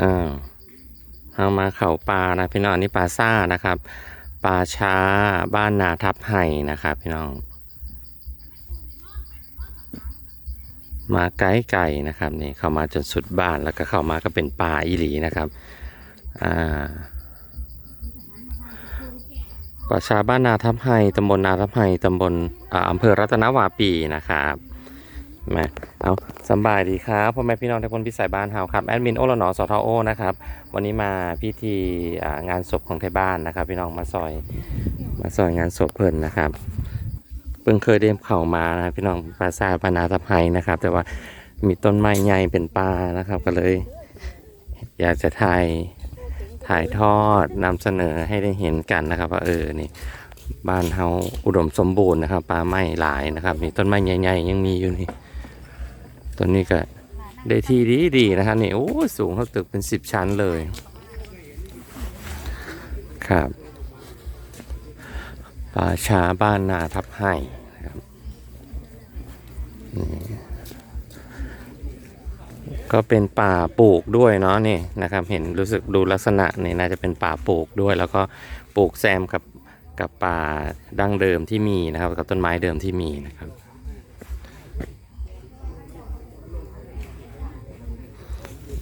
อ่าเอามาเข่าปลานะพี่น้องนนี้ปลาซ่านะครับปลาช้าบ้านนาทับไห่นะครับพี่น้อง มาไกลไก่นะครับนี่เข้ามาจนสุดบ้านแล้วก็เข้ามาก็เป็นป่าอีหลีนะครับอ่าประชาบ้านนาทับไฮตำบลนาทับไฮตำบลอ่าอำเภอรัตนวาปีนะครับ มาเอาสบายดีครับพ่อแม่พี่น้องทุกคนพิสัยบ้านเฮาครับแอดมินโอละหนอสทโอนะครับวันนี้มาพิธีอ่งานศพของไทยบ้านนะครับ พี่น้องมาซอย มาซอยงานศพเพิ่นนะครับ เพิ่งเคยได้เข้ามานะพี่น้องปราสาทปานาตะไพนะครับ แต่ว่ามีต้นไม้ใหญ่เป็นป่านะครับ ก็เลย อยากจะถ่ายถ่ายทอดนำเสนอให้ได้เห็นกันนะครับว่าเออนี่บ้านเฮาอุดมสมบูรณ์นะครับป่าไม้หลายนะครับ มีต้นไม้ใหญ่ๆยังมีอยู่นี่ ต้นนี้ก็ได้ที่ดีๆนะครับนี่โอ้สูงเท่าตึกเป็นสิบชั้นเลย ครับป่าช้าบ้านนาทับไห่นะครับนี่ก็เป็นป่าปลูกด้วยเนาะนี่นะครับ เห็นรู้สึกดูลักษณะนี่น่าจะเป็นป่าปลูกด้วย แล้วก็ปลูกแซมกับกับป่าดั้งเดิมที่มีนะครับ กับต้นไม้เดิมที่มีนะครับ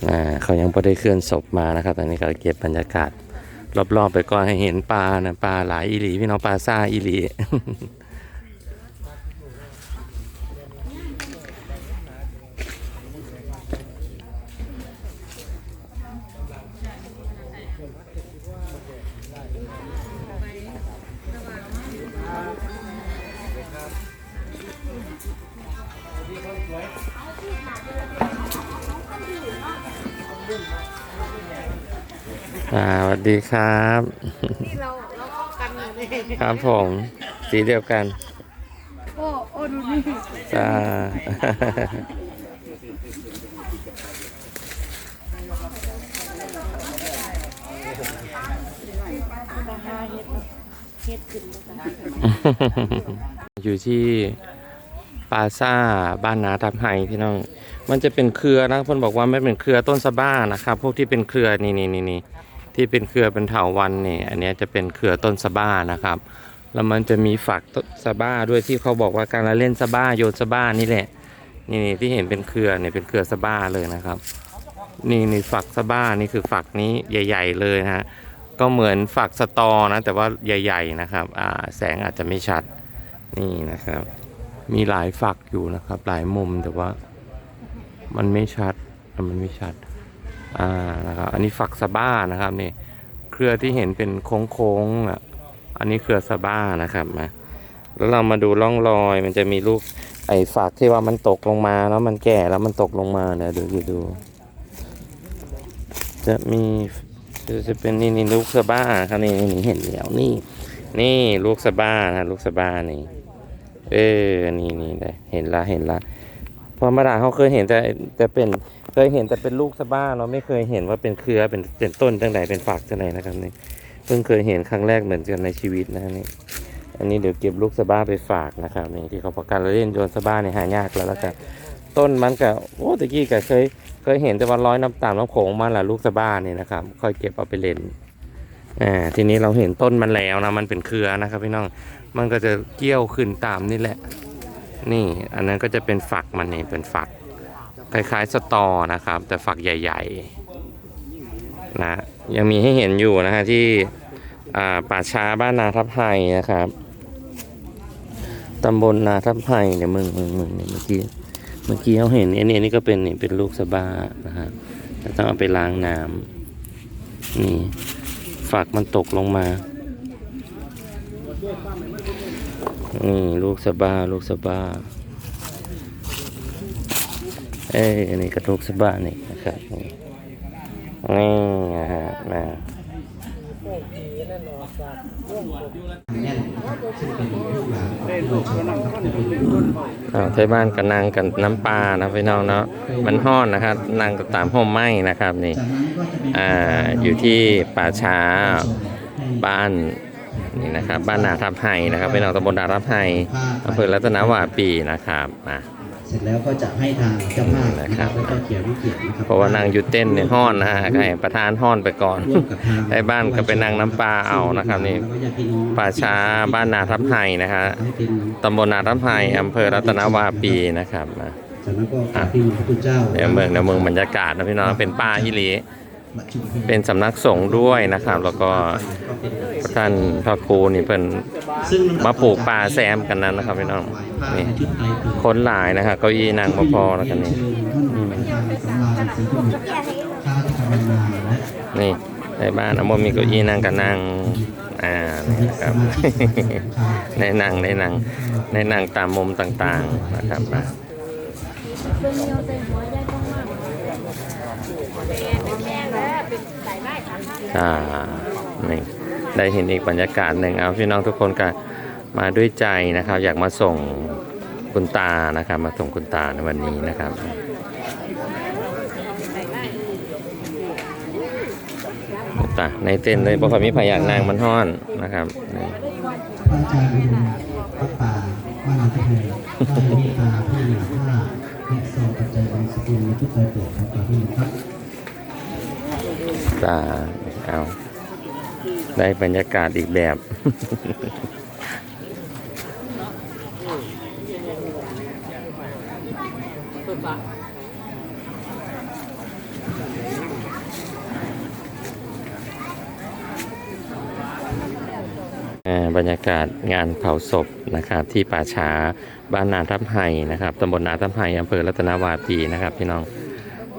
อ่าเขายังไม่ได้เคลื่อนศพมานะครับตอนนี้ก็เก็บบรรยากาศ รอบๆไปก่อนให้เห็นปลานะปลาหลายอีหลีพี่น้องปลาซ่าอีหลี อ่าสวัสดีครับ ที่เราเราเข้ากันอยู่นี่ครับผม สีเดียวกัน โอ้โอ้ดูนี่จ้าเฮ็ดขึ้นมาอยู่ที่ปาซ่าบ้านนาทับไฮพี่น้อง มันจะเป็นเครือนะเพ่นบอกว่าไม่เป็นเครือต้นสะบ้านะครับ พวกที่เป็นเครือนี่นี่นี่นี่ ที่เป็นเครือเป็นเถาวันนี่อันนี้จะเป็นเครือต้นสบ้านะครับ แล้วมันจะมีฝักต้นสบ้าด้วยที่เขาบอกว่าการละเล่นสบ้าโยนสบ้านี่แหละนี่นี่ที่เห็นเป็นเครือเนี่ยเป็นเครือสบ้าเลยนะครับ นี่นี่ฝักสบ้านี่คือฝักนี้ใหญ่ ๆ เลยนะฮะก็เหมือนฝักสตอนะแต่ว่าใหญ่ ๆนะครับแสงอาจจะไม่ชัดนี่นะครับ มีหลายฝักอยู่นะครับ หลายมุมแต่ว่า มันไม่ชัดมันไม่ชัด อ่านะครับอันนี้ฝักสะบ้านะครับนี่เครือที่เห็นเป็นโค้งๆอะอันนี้เครือสะบ้านะครับมาแล้วเรามาดูร่องรอยมันจะมีลูกไอ้ฝักที่ว่ามันตกลงมาแล้วมันแก่แล้วมันตกลงมาเนี่ยดูดูดูจะมีจะเป็นนี่นี่ลูกสะบ้าครับนี่นี่เห็นแล้วนี่ นี่ลูกสะบ้านะลูกสะบ้านี่ เออนี่นี่เห็นละเห็นละ เพอมดาเขาเคยเห็นแต่แต่เป็นเคยเห็นแต่เป็นลูกสะบ้า เราไม่เคยเห็นว่าเป็นเครือเป็นเป็นต้นตั้งไหนเป็นฝักตั้งไหนนะครับนี่เพิ่งเคยเห็นครั้งแรกเหมือนกันในชีวิตนะนี่อันนี้เดี๋ยวเก็บลูกสะบ้าไปฝากนะครับนี่ที่เขาประกันเรเล่นโยนสะบ้าเนี่ยหายากแล้วแล้วกันต้นมันก็โอ้ตะกี้ก็เคยเคยเห็นแต่ว่าร้อยน้ำตามน้ำโขงมาแหละลูกสะบ้าเนี่ยนะครับค่อยเก็บเอาไปเล่นอ่าทีนี้เราเห็นต้นมันแล้วนะมันเป็นเครือนะครับพี่น้องมันก็จะเกี้ยวขึ้นตามนี่แหละ นี่อันนั้นก็จะเป็นฝักมันนี่เป็นฝัก คล้ายๆสตอนะครับ แต่ฝักใหญ่ ๆ นะ ยังมีให้เห็นอยู่นะฮะที่ป่าช้าบ้านนาทับไห่นะครับตำบลนาทับไห่เนี่ยมึงมึงมึงเนี่ยเมื่อกี้เมื่อกี้เขาเห็นอันนี้อันนี้ก็เป็นนี่เป็นลูกสะบ้านะฮะแต่ต้องเอาไปล้างน้ำนี่ฝักมันตกลงมา นี่ลูกสะบ้าลูกสะบ้า เอ้ยอันนี้กระลูกสะบ้านี่นะครับนี่นี่นะฮะนะอ่าที่บ้านก็นั่งกันน้ำปลานะพี่น้องเนาะมันห้อนนะครับนั่งกับตามห่มไม้นะครับนี่อ่าอยู่ที่ป่าช้าบ้าน นี่นะครับบ้านนาทับไห่นะครับเป็นอตำบลนาทับไห่อำเภอรัตนวาปีนะครับมาเสร็จแล้วก็จะให้ทางเจ้าภาพนะครับแล้วก็เขียนวิเขียนนะครับเพราะว่านางอยู่เต้นในห้อนนะฮะก็ให้ประธานห้อนไปก่อนร่วมกับทางไอ้บ้านก็ไปนั่งน้ำปลาเอานะครับนี่แล้วก็ญาติพี่น้องป่าช้าบ้านนาทับไห่นะฮะให้เป็นตำบลนาทับไห่อำเภอรัตนวาปีนะครับนะจากนั้นก็กราบพี่น้องพระคุณเจ้าเดี๋ยวเมืองเดี๋ยวเมืองบรรยากาศนะพี่น้องเป็นป่าอิลีมาชุมนุม เป็นสำนักสงฆ์ด้วยนะครับ แล้วก็ท่านพระครูนี่เพิ่นมาปลูกป่าแซมกันนั้นนะครับพี่น้องนี่คนหลายนะครับเก้าอี้นางพอแล้วกันนี่นี่ในบ้านอมมีเก้าอี้นั่งก็นั่งอ่านี่ครับในนั่งในนั่งในนั่งตามมุมต่างๆนะครับนะ องมากเป็นแม่แล้วเป็นสายไม้ค่ะอ่านี่ได้เห็นอีกบรรยากาศหนึ่งเอาพี่น้องทุกคนก็มาด้วยใจนะครับ อยากมาส่งคุณตานะครับ มาส่งคุณตาในวันนี้นะครับคุณตาในเต็นท์เลยเพราะว่ามีพยานนางมันห้อนนะครับนี่พระอาจารย์อุดมวัดป่าบ้านนาตะเพยได้เมตตาผู้หญิงผ้าและซองปัจจัยบางสกุลในทุกใจเปิดครับขอบคุณครับ ตาเอา ได้บรรยากาศอีกแบบ บรรยากาศงานเผาศพนะครับที่ป่าช้าบ้านนาทับไห่นะครับตำบลนาทับไห่อำเภอรัตนวาปีนะครับพี่น้อง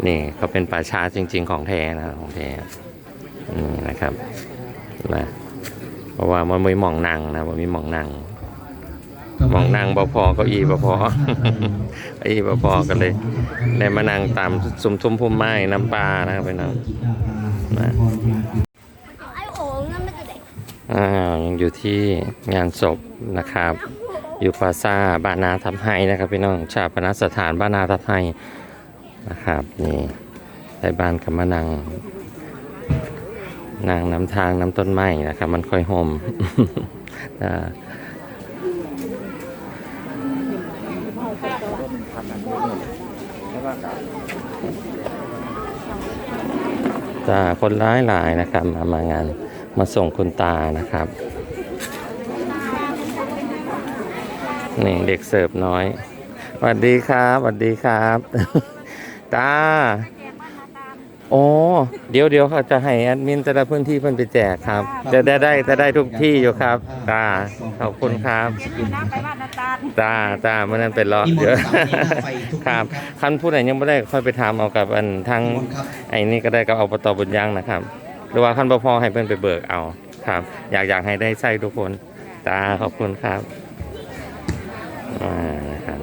นี่เขาเป็นป่าช้าจริง ๆ ของแท้นะของแท้นี่นะครับนะเพราะว่ามันไม่หมองนั่งนะมันมีหมองนั่งหมองนั่งบ่พอเก้าอี้บ่พอเก้าอี้บ่พอกันเลยได้มานั่งตามซุ้มทุ่มพุ่มไม้น้ำปลานะครับพี่น้องนะไอ้โอ่งนั่นไม่ได้อ่ายังอยู่ที่งานศพนะครับ อยู่พลาซาบ้านนาทับไฮนะครับพี่น้องชาปนสถานบ้านนาทับไฮ นะครับนี่ในบ้านกับมานังนางน้ำทางน้ำต้นไม้นะครับ มันค่อยห่มอ่าจ้าคนร้ายหลายนะครับมามางานมาส่งคุณตานะครับ นี่เด็กเสิร์ฟน้อยสวัสดีครับสวัสดีครับ ตาโอ้เดี๋ยวเดี๋ยวเขาจะให้แอดมินแต่ละพื้นที่เพิ่นไปแจกครับ จะได้ได้จะได้ทุกที่อยู่ครับตาขอบคุณครับน้ำไปบ้านนาตาลตาตาเมื่อนั้นเป็นรอนิมนต์เดี๋ยวสามปีหน้าไฟทุกปีครับครับคันผู้ใดยังไม่ได้ค่อยไปถามเอากับอันทางนิมนต์ครับไอ้นี่ก็ได้กับอบตบุญยังนะครับ หรือว่าขั้นบ่พอให้เพิ่นไปเบิกเอาครับ อยากอยากให้ได้ใส่ทุกคนตาขอบคุณครับอ่านะครับ